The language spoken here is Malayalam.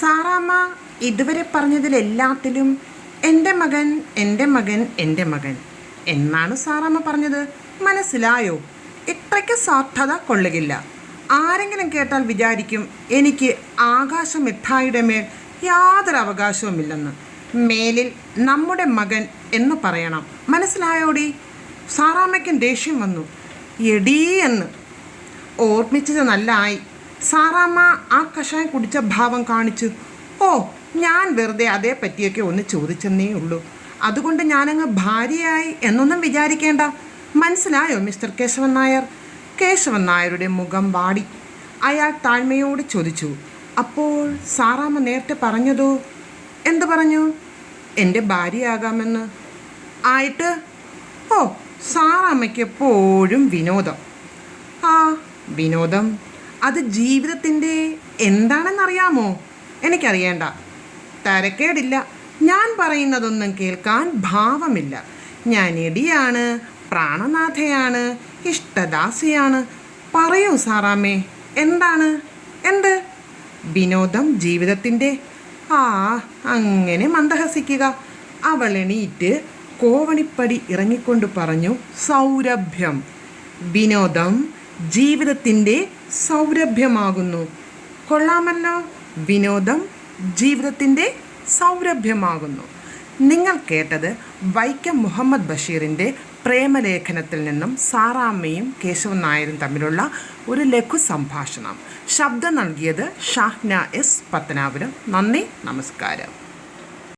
സാറാമ്മ ഇതുവരെ പറഞ്ഞതിലെല്ലാത്തിലും എന്റെ മകൻ എന്റെ മകൻ എന്റെ മകൻ എന്നാണ് സാറാമ്മ പറഞ്ഞത്. മനസ്സിലായോ? ഇത്രയ്ക്ക് സാധ്യത കൊള്ളുകില്ല. ആരെങ്കിലും കേട്ടാൽ വിചാരിക്കും എനിക്ക് ആകാശ മിഠായിയുടെ മേൽ യാതൊരു അവകാശവുമില്ലെന്ന്. മേലിൽ നമ്മുടെ മകൻ എന്ന് പറയണം. മനസ്സിലായോടി? സാറാമ്മയ്ക്കും ദേഷ്യം വന്നു. എടീ എന്ന്. ഓർമ്മിച്ചത് നല്ലായി. സാറാമ്മ ആ കഷായം കുടിച്ച ഭാവം കാണിച്ചു ഓ ഞാൻ വെറുതെ അതേ പറ്റിയൊക്കെ ഒന്ന് ചോദിച്ചെന്നേ ഉള്ളൂ. അതുകൊണ്ട് ഞാനങ്ങ് ഭാര്യയായി എന്നൊന്നും വിചാരിക്കേണ്ട. മനസ്സിലായോ മിസ്റ്റർ കേശവൻ നായർ? കേശവൻ നായരുടെ മുഖം വാടി. അയാൾ താഴ്മയോട് ചോദിച്ചു അപ്പോൾ സാറാമ്മ നേരത്തെ പറഞ്ഞതോ? എന്ത് പറഞ്ഞു? എന്റെ ഭാര്യയാകാമെന്ന്. ആയിട്ട്? ഓ സാറാമ്മയ്ക്ക് എപ്പോഴും വിനോദം. ആ വിനോദം? അത് ജീവിതത്തിന്റെ എന്താണെന്നറിയാമോ? എനിക്കറിയേണ്ട. തരക്കേടില്ല. ഞാൻ പറയുന്നതൊന്നും കേൾക്കാൻ ഭാവമില്ല. ഞാൻ ഇടിയാണ് പ്രാണനാഥയാണ് ഇഷ്ടദാസിയാണ്. പറയൂ സാറാമ്മേ എന്താണ്? എന്ത്? വിനോദം ജീവിതത്തിന്റെ. ആ അങ്ങനെ മന്ദഹസിക്കുക. അവൾ എണീറ്റ് കോവണിപ്പടി ഇറങ്ങിക്കൊണ്ട് പറഞ്ഞു സൗരഭ്യം വിനോദം ജീവിതത്തിന്റെ സൗരഭ്യമാകുന്നു. കൊള്ളാമല്ലോ. വിനോദം ജീവിതത്തിന്റെ സൗരഭ്യമാകുന്നു. നിങ്ങൾ കേട്ടത് വൈക്കം മുഹമ്മദ് ബഷീറിന്റെ പ്രേമലേഖനത്തിൽ നിന്നും സാറാമ്മയും കേശവൻ നായരും തമ്മിലുള്ള ഒരു ലഘു സംഭാഷണം ശബ്ദം നൽകിയത് ഷാഹ്ന എസ് പത്തനാപുരം. നന്ദി നമസ്കാരം.